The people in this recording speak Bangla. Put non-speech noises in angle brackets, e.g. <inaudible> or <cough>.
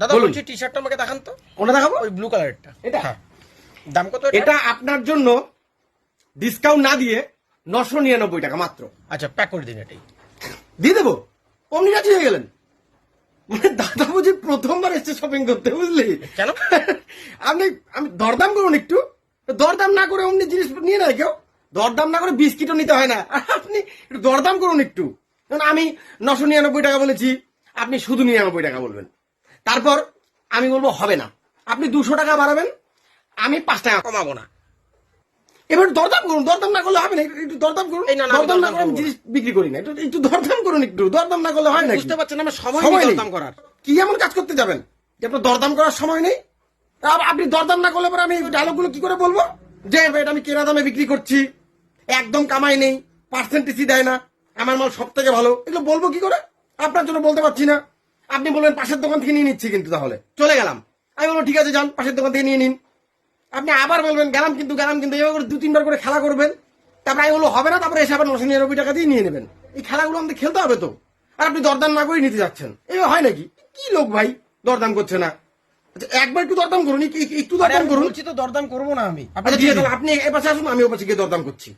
দাদা বলছি টি শার্টটা আমাকে দেখান তো। কোনটা দেখাবো? ওই ব্লু কালারেরটা এটা? হ্যাঁ। দাম কত এটা? আপনার জন্য ডিসকাউন্ট না দিয়ে নশো নিরানব্বই টাকা মাত্র। আচ্ছা প্যাক করে দিন এটাই। দিয়ে দেবো? অমনি রাজি হয়ে গেলেন। মানে দাদা বুঝি প্রথমবার এসছে শপিং করতে বুঝলি? কেন? <laughs> আপনি আমি দরদাম করুন একটু। দরদাম না করে অমনি জিনিস নিয়ে নেয় কেউ। দরদাম না করে বিস্কিটও নিতে হয় না। আর <laughs> আপনি একটু দরদাম করুন একটু। আমি নশো নিরানব্বই টাকা বলেছি আপনি শুধু নিরানব্বই টাকা বলবেন। তারপর আমি বলব হবে না। আপনি দুশো টাকা বাড়াবেন আমি পাঁচ টাকা কমাবো না। এবার দরদাম করুন দরদাম না করলে হবে না একটু- দরদাম করুন। দরদাম না করে আমি জিনিস বিক্রি করি না একটু দরদাম করুন একটু দরদাম না করলে হয় না বুঝতে পারছেন আমার সময় সময় দরদাম করার। কি এমন কাজ করতে যাবেন যে আপনার দরদাম করার সময় নেই? আপ- আপনি দরদাম না করলে পরে আমি ডায়লগুলো কি করে বলব? যে এটা আমি কেনা দামে বিক্রি করছি একদম কামাই নেই পার্সেন্টেজই দেয় না আমার মাল সব থেকে ভালো। এগুলো বলব কি করে? আপনার জন্য বলতে পারছি না। আপনি বলবেন পাশের দোকান থেকে নিয়ে নিচ্ছি কিন্তু তাহলে। চলে গেলাম। আমি বলব ঠিক আছে যান পাশের দোকান থেকে নিয়ে নিন। আপনি আবার বলবেন গেলাম কিন্তু গেলাম কিন্তু। এভাবে করে দু তিনবার করে খেলা করবেন। তারপরে আমি বলব হবে না। তারপরে এসে আবার নশো নিরানব্বই টাকা দিয়ে নিয়ে নেবেন। এই খেলাগুলো আমাদের খেলতে হবে তো। আর আপনি দরদাম না করে নিতে যাচ্ছেন। এভাবে হয় নাকি? কি লোক ভাই? দরদাম করছে না। আচ্ছা একবার একটু দরদাম করুন একটু- দরদাম করুন। তো দরদাম করব না আমি। আচ্ছা আপনি এ পাশে আসুন আমি ও পাশে গিয়ে দরদাম করছি।